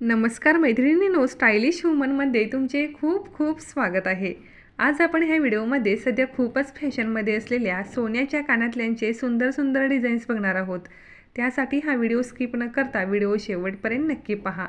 नमस्कार मैत्रिणीनो स्टायलिश वुमनमध्ये तुमचे खूप खूप स्वागत आहे. आज आपण ह्या व्हिडिओमध्ये सध्या खूपच फॅशनमध्ये असलेल्या सोन्याच्या कानातल्यांचे सुंदर सुंदर डिझाईन्स बघणार आहोत. त्यासाठी हा व्हिडिओ स्किप न करता व्हिडिओ शेवटपर्यंत नक्की पहा.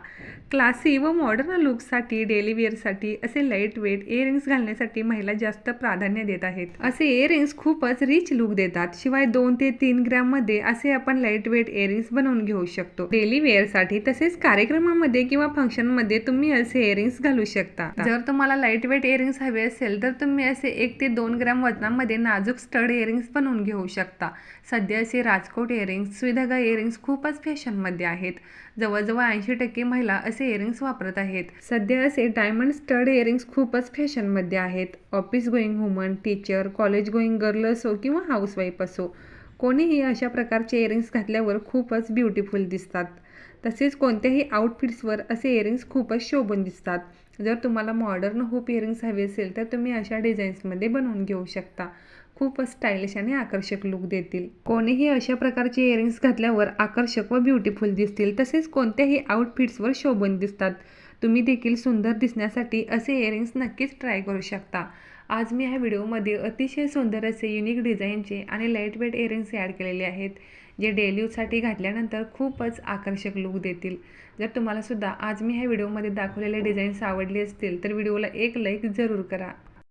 क्लासी व मॉडर्न लुकसाठी डेली वेअरसाठी असे लाइट वेट इयरिंग्स घालण्यासाठी महिला जास्त प्राधान्य देत आहेत. असे इयरिंग्स खूपच रिच लुक देतात. शिवाय दोन ते तीन ग्रॅममध्ये असे आपण लाइट वेट इयरिंग्स बनवून घेऊ शकतो. डेली वेअरसाठी तसेच कार्यक्रमामध्ये किंवा फंक्शनमध्ये तुम्ही असे इयरिंग्स घालू शकता. जर तुम्हाला लाइट वेट इयरिंग्स हवे असेल तर तुम्ही असे एक ते दोन ग्रॅम वजनामध्ये नाजूक स्टड इयरिंग्स बनवून घेऊ शकता. सध्या असे राजकोट इयरिंग्स सुविधा इयरिंग्स खूपच फॅशनमध्ये आहेत. जवळजवळ ऐंशी टक्के महिला असे इयरिंग्स वापरत आहेत. सध्या असे डायमंड स्टड इयरिंग्स खूपच फॅशनमध्ये आहेत. Office going woman teacher college going girl असो किंवा हाऊसवाईफ असो कोणीही अशा प्रकारचे इयरिंग्स घातल्यावर खूपच ब्युटिफुल दिसतात. तसेच कोणत्याही आउटफिट्सवर असे इयरिंग्स खूपच शोभून दिसतात. जर तुम्हाला मॉडर्न होप इयरिंग्स हवे असेल तर तुम्ही अशा डिझाईन्समध्ये बनवून घेऊ शकता. खूपच स्टाईलिश आणि आकर्षक लुक देतील. कोणीही अशा प्रकारचे इयरिंग्स घातल्यावर आकर्षक व ब्युटिफुल दिसतील तसेच कोणत्याही आउटफिट्सवर शोभून दिसतात. तुम्ही देखील सुंदर दिसण्यासाठी असे इयरिंग्स नक्कीच ट्राय करू शकता. आज मी ह्या व्हिडिओमध्ये अतिशय सुंदर असे युनिक डिझाईनचे आणि लाइट वेट इयरिंग्स ॲड केलेले आहेत जे डेली यूजसाठी घातल्यानंतर खूपच आकर्षक लुक देतील. जर तुम्हालासुद्धा आज मी ह्या व्हिडिओमध्ये दाखवलेले डिझाईन्स आवडले असतील तर व्हिडिओला एक लाईक जरूर करा.